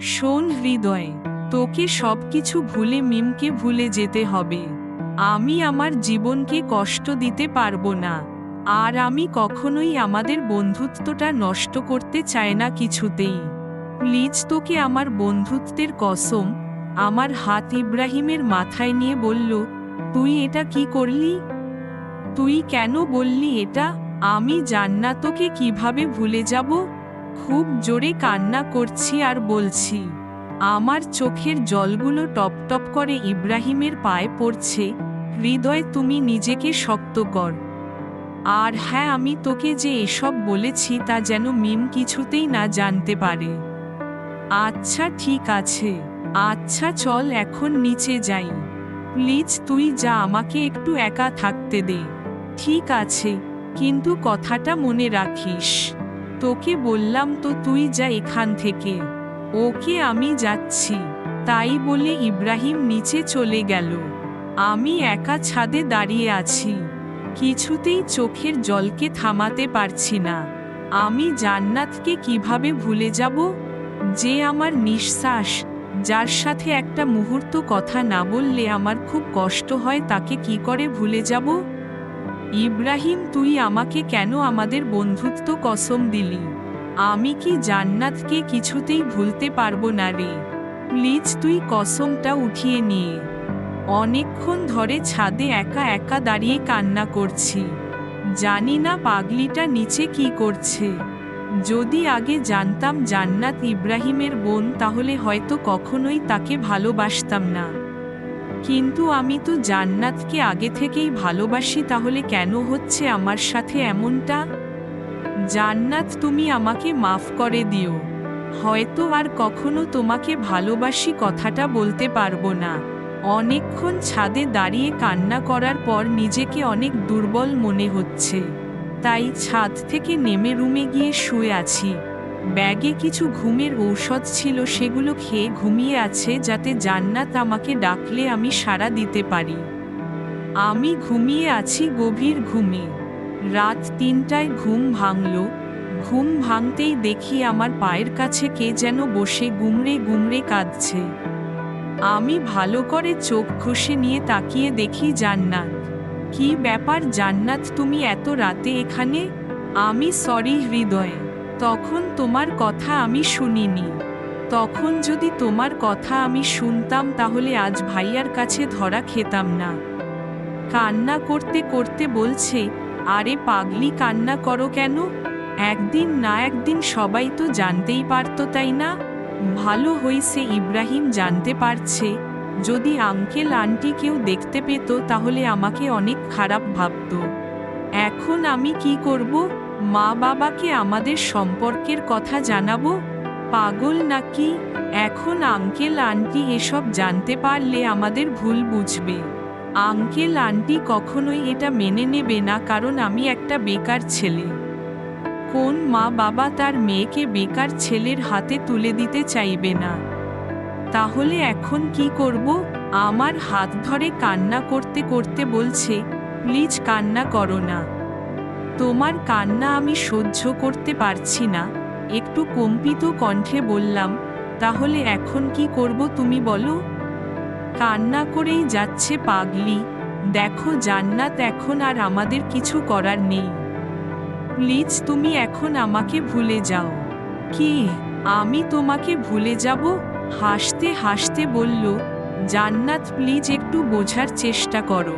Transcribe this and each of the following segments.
শোন হৃদয়, তোকে সব কিছু ভুলে মিমকে ভুলে যেতে হবে। আমি আমার জীবনকে কষ্ট দিতে পারব না। আর আমি কখনোই আমাদের বন্ধুত্বটা নষ্ট করতে চাই না কিছুতেই। প্লিজ তোকে আমার বন্ধুত্বের কসম, আমার হাত ইব্রাহিমের মাথায় নিয়ে বলল, তুই এটা কি করলি? তুই কেন বললি এটা? আমি জান্নাতকে কীভাবে ভুলে যাব? খুব জোরে কান্না করছি আর বলছি, আমার চোখের জলগুলো টপ টপ করে ইব্রাহিমের পায়ে পড়ছে, হৃদয় তুমি নিজেকে শক্ত কর। আর হ্যাঁ আমি তোকে যে এসব বলেছি তা যেন মিম কিছুতেই না জানতে পারে। আচ্ছা ঠিক আছে। আচ্ছা চল এখন নিচে যাই। প্লিজ, তুই যা, আমাকে একটু একা থাকতে দে। ঠিক আছে, কিন্তু কথাটা মনে রাখিস। তোকে বললাম তো তুই যা এখান থেকে। ওকে আমি যাচ্ছি। তাই বলে ইব্রাহিম নিচে চলে গেল। আমি একা ছাদে দাঁড়িয়ে আছি। কিছুতেই চোখের জলকে থামাতে পারছি না। আমি জান্নাতকে কীভাবে ভুলে যাব? যে আমার নিঃশ্বাস, যার সাথে একটা মুহূর্ত কথা না বললে আমার খুব কষ্ট হয় তাকে কি করে ভুলে যাব? ইব্রাহিম, তুই আমাকে কেন আমাদের বন্ধুত্ব কসম দিলি? আমি কি জান্নাতকে কিছুতেই ভুলতে পারব না রে? প্লিজ তুই কসমটা উঠিয়ে নিয়ে অনেকক্ষণ ধরে ছাদে একা একা দাঁড়িয়ে কান্না করছি। জানি না পাগলিটা নিচে কি করছে। যদি আগে জানতাম জান্নাত ইব্রাহিমের বোন, তাহলে হয়তো কখনোই তাকে ভালোবাসতাম না। কিন্তু আমি তো জান্নাতকে আগে থেকেই ভালোবাসি, তাহলে কেন হচ্ছে আমার সাথে এমনটা? জান্নাত, তুমি আমাকে মাফ করে দিও। হয়তো আর কখনো তোমাকে ভালোবাসি কথাটা বলতে পারব না। অনেকক্ষণ ছাদে দাঁড়িয়ে কান্না করার পর নিজেকে অনেক দুর্বল মনে হচ্ছে। তাই ছাদ থেকে নেমে রুমে গিয়ে শুয়ে আছি। ব্যাগে কিছু ঘুমের ঔষধ ছিল সেগুলো খেয়ে ঘুমিয়ে আছে যাতে জান্নাত আমাকে ডাকলে আমি সাড়া দিতে পারি। আমি ঘুমিয়ে আছি গভীর ঘুমে। রাত তিনটায় ঘুম ভাঙল। ঘুম ভাঙতেই দেখি আমার পায়ের কাছে কে যেন বসে গুমড়ে গুমড়ে কাঁদছে। আমি ভালো করে চোখ ঘষে নিয়ে তাকিয়ে দেখি জান্নাত। কি ব্যাপার জান্নাত তুমি এত রাতে এখানে? আমি সরি হৃদয়। তখন তোমার কথা আমি শুনিনি। তখন যদি তোমার কথা আমি শুনতাম, তাহলে আজ ভাইয়ার কাছে ধরা খেতাম না। কান্না করতে করতে বলছে, আরে পাগলি, কান্না করো কেন? একদিন না একদিন সবাই তো জানতেই পারতো, তাই না? ভালো হইছে ইব্রাহিম জানতে পারছে। যদি আঙ্কেল, আন্টি কেউ দেখতে পেত, তাহলে আমাকে অনেক খারাপ ভাবত। এখন আমি কি করব? মা বাবাকে আমাদের সম্পর্কের কথা জানাব? পাগল নাকি? এখন আঙ্কেল, আন্টি এসব জানতে পারলে আমাদের ভুল বুঝবে। আঙ্কেল, আন্টি কখনোই এটা মেনে নেবে না কারণ আমি একটা বেকার ছেলে। কোন মা বাবা তার মেয়েকে বেকার ছেলের হাতে তুলে দিতে চাইবে না। তাহলে এখন কি করব? আমার হাত ধরে কান্না করতে করতে বলছে, প্লিজ কান্না করো না। তোমার কান্না আমি সহ্য করতে পারছি না। একটু কম্পিত কণ্ঠে বললাম, তাহলে এখন কি করব তুমি বলো? কান্না করেই যাচ্ছে পাগলি। দেখো জান্নাত এখন আর আমাদের কিছু করার নেই। প্লিজ তুমি এখন আমাকে ভুলে যাও। কি? আমি তোমাকে ভুলে যাব? হাসতে হাসতে বলল, জান্নাত, প্লিজ একটু বোঝার চেষ্টা করো।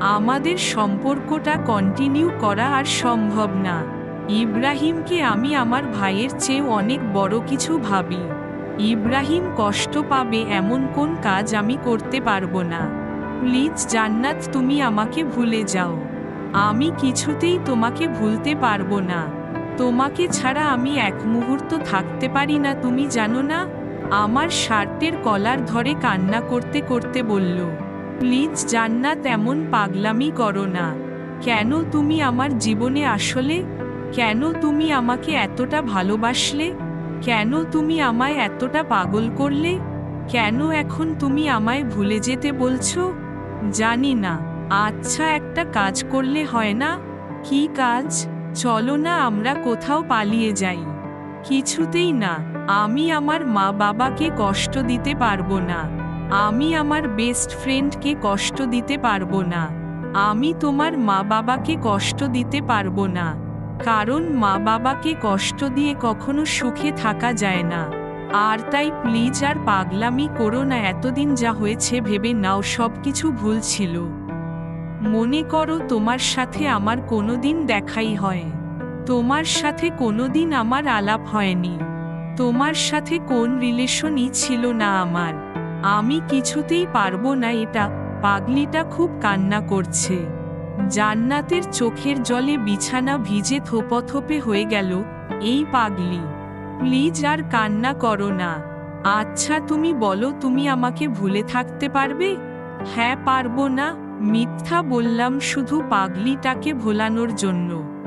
আমাদের সম্পর্কটা কন্টিনিউ করা আর সম্ভব না। ইব্রাহিমকে আমি আমার ভাইয়ের চেয়ে অনেক বড় কিছু ভাবি। ইব্রাহিম কষ্ট পাবে এমন কোন কাজ আমি করতে পারব না। প্লিজ জান্নাত, তুমি আমাকে ভুলে যাও। আমি কিছুতেই তোমাকে ভুলতে পারব না। তোমাকে ছাড়া আমি এক মুহূর্ত থাকতে পারি না, তুমি জানো না? আমার শার্টের কলার ধরে কান্না করতে করতে বলল প্লিজ জান্নাত এমন পাগলামি করো না। কেন তুমি আমার জীবনে আসলে? কেন তুমি আমাকে এতটা ভালোবাসলে? কেন তুমি আমায় এতটা পাগল করলে? কেন এখন তুমি আমায় ভুলে যেতে বলছো? জানি না। আচ্ছা একটা কাজ করলে হয় না? কি কাজ? চলো না, আমরা কোথাও পালিয়ে যাই। কিছুতেই না। আমি আমার মা বাবাকে কষ্ট দিতে পারব না। আমি আমার বেস্ট ফ্রেন্ডকে কষ্ট দিতে পারব না। আমি তোমার মা বাবাকে কষ্ট দিতে পারব না। কারণ মা বাবাকে কষ্ট দিয়ে কখনো সুখে থাকা যায় না। আর তাই প্লিজ আর পাগলামি করো না, এতদিন যা হয়েছে ভেবে নাও সব কিছু ভুল ছিল। মনে করো তোমার সাথে আমার কোনোদিন দেখাই হয়। তোমার সাথে কোনো দিন আমার আলাপ হয়নি। তোমার সাথে কোন রিলেশনই ছিল না আমার। আমি কিছুতেই পারব না এটা। পাগলিটা খুব কান্না করছে। জান্নাতের চোখের জলে বিছানা ভিজে থোপথোপে হয়ে গেল এই পাগলি। প্লিজ আর কান্না করো না। আচ্ছা তুমি বলো, তুমি আমাকে ভুলে থাকতে পারবে? হ্যাঁ পারব না। মিথ্যা বললাম শুধু পাগলিটাকে ভোলানোর জন্য।